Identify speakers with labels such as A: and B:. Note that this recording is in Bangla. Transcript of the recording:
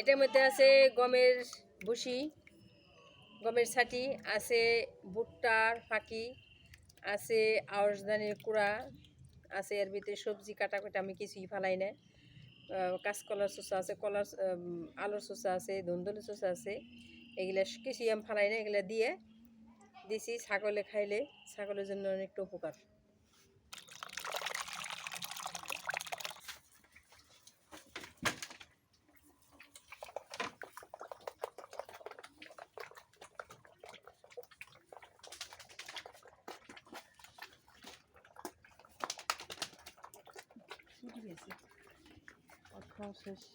A: এটার মধ্যে আছে গমের ভুসি, গমের ছাটি, আছে ভুট্টার ফাঁকি, আছে আওয়াজ কুড়া, আছে এর ভিতরে সবজি কাটা আমি কিছুই ফালাই না কাঁচকলার চোষা আছে, কলার আলুর চোষা আছে, ধুন্দুলের চোষা আছে। এগুলা কিছুই আমি ফালাই না, এগুলা দিয়ে দিছি ছাগলে খাইলে, ছাগলের জন্য অনেকটা উপকার। খাওয়া princesse.